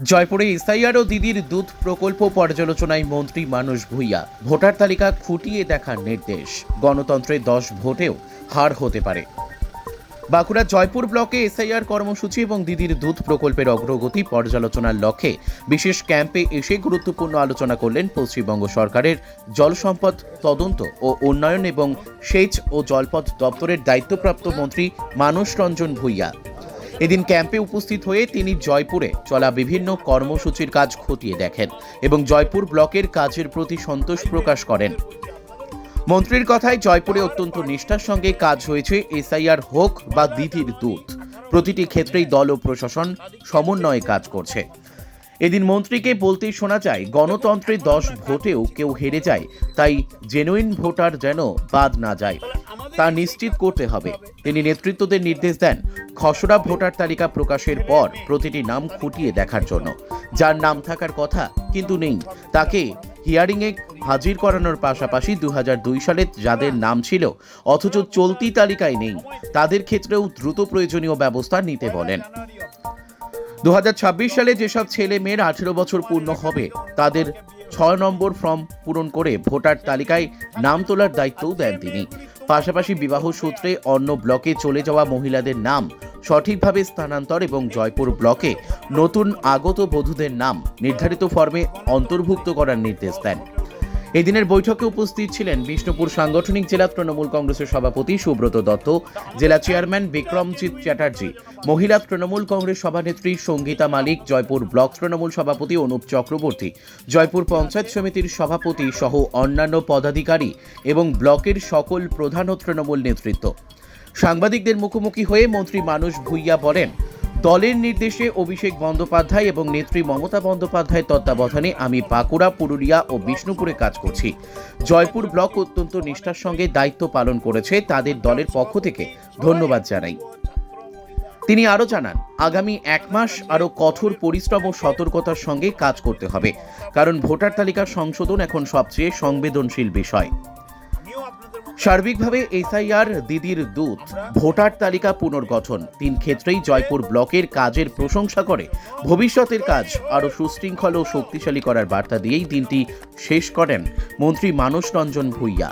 জয়পুরে এসআইআর ও দিদির দুধ প্রকল্প পর্যালোচনায় মন্ত্রী মানুষ ভূঁইয়া। ভোটার তালিকা খুঁটিয়ে দেখার নির্দেশ। গণতন্ত্রের দশ ভোটেও হার হতে পারে। বাঁকুড়া জয়পুর ব্লকে এসআইআর কর্মসূচি এবং দিদির দুধ প্রকল্পের অগ্রগতি পর্যালোচনার লক্ষ্যে বিশেষ ক্যাম্পে এসে গুরুত্বপূর্ণ আলোচনা করলেন পশ্চিমবঙ্গ সরকারের জল সম্পদ তদন্ত ও উন্নয়ন এবং সেচ ও জলপথ দপ্তরের দায়িত্বপ্রাপ্ত মন্ত্রী মানস রঞ্জন ভূঁইয়া। এদিন ক্যাম্পে উপস্থিত হয়ে তিনি জয়পুরে চলা বিভিন্ন কর্মসূচির কাজ খতিয়ে দেখেন এবং জয়পুর ব্লকের কাজের প্রতি সন্তোষ প্রকাশ করেন। মন্ত্রীর কথায় জয়পুরে অত্যন্ত নিষ্ঠার সঙ্গে কাজ হয়েছে এসআইআর হোক বা দিদির দূত। প্রতিটি ক্ষেত্রেই দল ও প্রশাসন সমন্বয়ে কাজ করছে। এদিন মন্ত্রীকে বলতেই শোনা যায়, গণতন্ত্রে দশ ভোটেও কেউ হেরে যায়, তাই জেনুইন ভোটার যেন বাদ না যায়। তা নিশ্চিত করতে হবে। তিনি নেতৃত্বদের নির্দেশ দেন, খসড়া ভোটার তালিকা প্রকাশের পর প্রতিটি নাম খুঁটিয়ে দেখার জন্য। যার নাম থাকার কথা কিন্তু নেই। তাকে হিয়ারিংয়ে হাজির করানোর পাশাপাশি দু সালে যাদের নাম ছিল, অথচ চলতি তালিকায় নেই, তাদের ক্ষেত্রেও দ্রুত প্রয়োজনীয় ব্যবস্থা নিতে বলেন। দু হাজার ছাব্বিশ সালে যেসব ছেলে মেয়ের আঠেরো বছর পূর্ণ হবে, তাদের ছয় নম্বর ফর্ম পূরণ করে ভোটার তালিকায় নাম তোলার দায়িত্বও দেন তিনি। পাশাপাশি বিবাহ সূত্রে অন্য ব্লকে চলে যাওয়া মহিলাদের নাম সঠিকভাবে স্থানান্তর এবং জয়পুর ব্লকে নতুন আগত বধূদের নাম নির্ধারিত ফর্মে অন্তর্ভুক্ত করার নির্দেশ দেন। এদিনের বৈঠকে উপস্থিত ছিলেন বিষ্ণুপুর সাংগঠনিক জেলা তৃণমূল কংগ্রেসের সভাপতি সুব্রত দত্ত, জেলা চেয়ারম্যান বিক্রমজিৎ চ্যাটার্জি, মহিলা তৃণমূল কংগ্রেস সভানেত্রী সঙ্গীতা মালিক, জয়পুর ব্লক তৃণমূল সভাপতি অনুপ চক্রবর্তী, জয়পুর পঞ্চায়েত সমিতির সভাপতি সহ অন্যান্য পদাধিকারী এবং ব্লকের সকল প্রধান ও তৃণমূল নেতৃত্ব। সাংবাদিকদের মুখোমুখি হয়ে মন্ত্রী মানুষ ভূঁইয়া বলেন দলের নির্দেশে অভিষেক বন্দ্যোপাধ্যায় এবং নেত্রী মমতা বন্দ্যোপাধ্যায়ের তত্ত্বাবধানে আমি বাঁকুড়া, পুরুলিয়া ও বিষ্ণুপুরে কাজ করছি। জয়পুর ব্লক অত্যন্ত নিষ্ঠার সঙ্গে দায়িত্ব পালন করেছে তাদের দলের পক্ষ থেকে ধন্যবাদ জানাই। তিনি আরও জানান, আগামী এক মাস আরও কঠোর পরিশ্রম ও সতর্কতার সঙ্গে কাজ করতে হবে, কারণ ভোটার তালিকার সংশোধন এখন সবচেয়ে সংবেদনশীল বিষয়। সার্বিকভাবে এসআইআর দিদির দূত। ভোটার তালিকা পুনর্গঠন। তিন ক্ষেত্রেই জয়পুর ব্লকের কাজের প্রশংসা করে। ভবিষ্যতের কাজ আরও সুশৃঙ্খল ও শক্তিশালী করার বার্তা দিয়েই দিনটি শেষ করেন মন্ত্রী মানস রঞ্জন ভূঁইয়া।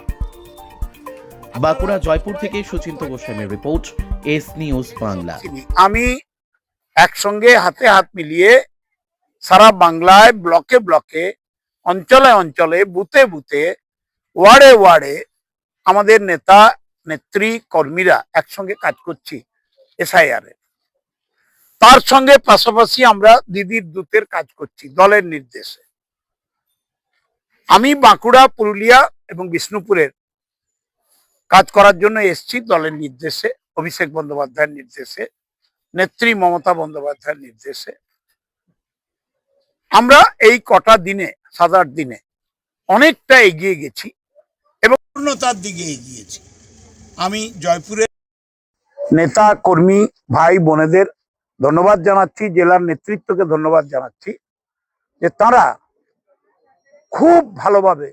বাঁকুড়া জয়পুর থেকে সুচিন্ত গোস্বামীর রিপোর্ট, এস নিউজ বাংলা। আমি একসঙ্গে হাতে হাত মিলিয়ে সারা বাংলায় ব্লকে ব্লকে, অঞ্চলে অঞ্চলে, বুথে বুথে, ওয়ার্ডে ওয়ার্ডে আমাদের নেতা, নেত্রী, কর্মীরা একসঙ্গে কাজ করছি এসআইআর তার সঙ্গে পাশাপাশি আমরা দিদির দূতের কাজ করছি দলের নির্দেশে। আমি বাঁকুড়া, পুরুলিয়া এবং বিষ্ণুপুরের কাজ করার জন্য এসছি দলের নির্দেশে, অভিষেক বন্দ্যোপাধ্যায়ের নির্দেশে, নেত্রী মমতা বন্দ্যোপাধ্যায়ের নির্দেশে। আমরা এই কটা দিনে, সাত আট দিনে অনেকটা এগিয়ে গেছি। পূর্ণতার দিকে এগিয়েছি। আমি জয়পুরের নেতা কর্মী ভাই বোনেদের ধন্যবাদ জানাচ্ছি জেলার নেতৃত্বকে ধন্যবাদ জানাচ্ছি যে তারা খুব ভালোভাবে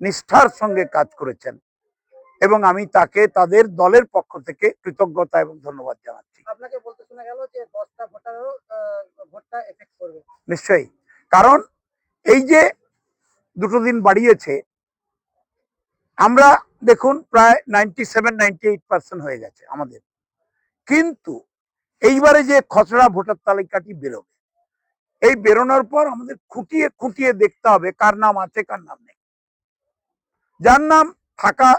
নিষ্ঠার সঙ্গে কাজ করেছেন এবং আমি তাকে তাদের দলের পক্ষ থেকে কৃতজ্ঞতা এবং ধন্যবাদ জানাচ্ছি। আপনাকে বলতে শোনা গেল যে দশটা ভোটারও ভোটটা এফেক্ট করবে। নিশ্চয়ই। কারণ এই যে দুটো দিন বাড়িয়েছে আমরা দেখুন প্রায় ninety seven ninety eight percent হয়ে গেছে আমাদের। কিন্তু এইবারে যে খসড়া ভোটার তালিকাটি বেরোবে, এই বেরোনোর পর আমাদের খুঁটিয়ে খুঁটিয়ে দেখতে হবে কার নাম আছে, কার নাম নেই। যার নাম থাকা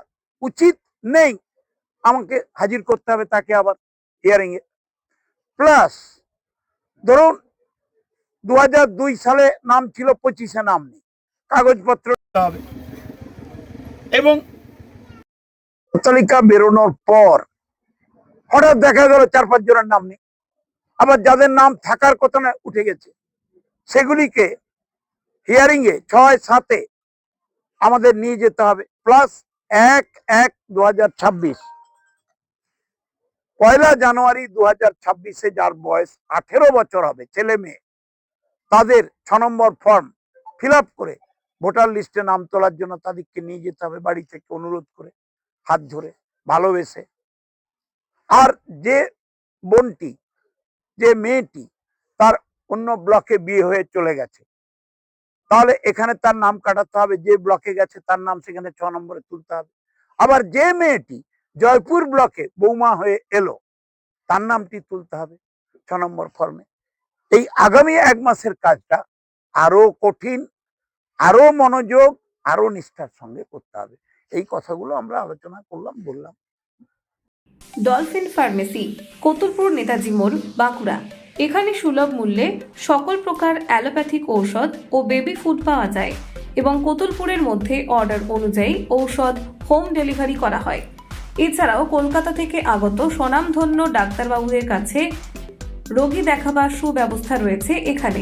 উচিত নেই, আমাকে হাজির করতে হবে তাকে আবার হিয়ারিং এ। প্লাস ধরুন দু সালে নাম ছিল পঁচিশে নাম নেই, কাগজপত্র হবে। এবং তালিকা বেরোনোর পর হঠাৎ দেখা গেল চার পাঁচ জনের নাম নেই। আবার যাদের নাম থাকার কথা না, উঠে গেছে। সেগুলিকে হিয়ারিং এ ছয় সাতে আমাদের নিয়ে যেতে হবে। প্লাস এক এক দু ছাব্বিশ। পয়লা জানুয়ারি দু হাজার ছাব্বিশে যার বয়স আঠেরো বছর হবে, ছেলে মেয়ে, তাদের ছ নম্বর ফর্ম ফিল করে ভোটার লিস্টে নাম তোলার জন্য তাদেরকে নিয়ে যেতে হবে বাড়ি থেকে অনুরোধ করে, হাত ধরে, ভালোবেসে। আর যে বোনটি, যে মেয়েটি তার অন্য ব্লকে বিয়ে হয়ে চলে গেছে, তাহলে এখানে তার নাম কাটাতে হবে, যে ব্লকে গেছে তার নাম সেখানে ছ নম্বরে তুলতে হবে। আবার যে মেয়েটি জয়পুর ব্লকে বৌমা হয়ে এলো, তার নামটি তুলতে হবে ছ নম্বর ফর্মে। এই আগামী এক মাসের কাজটা আরও কঠিন আরও মনোযোগ, আরও নিষ্ঠার সঙ্গে করতে হবে। এই কথাগুলো আমরা আলোচনা করলাম, বললাম। ডলফিন ফার্মেসি, কতুলপুর নেতাজি মোড়, বাঁকুড়া। এখানে সুলভ মূল্যে সকল প্রকার অ্যালোপ্যাথিক ঔষধ ও বেবি ফুড পাওয়া যায় এবং কতুলপুরের মধ্যে অর্ডার অনুযায়ী ঔষধ হোম ডেলিভারি করা হয়। এছাড়াও কলকাতা থেকে আগত স্বনামধন্য ডাক্তারবাবুদের কাছে রোগী দেখাবার সুব্যবস্থা রয়েছে এখানে।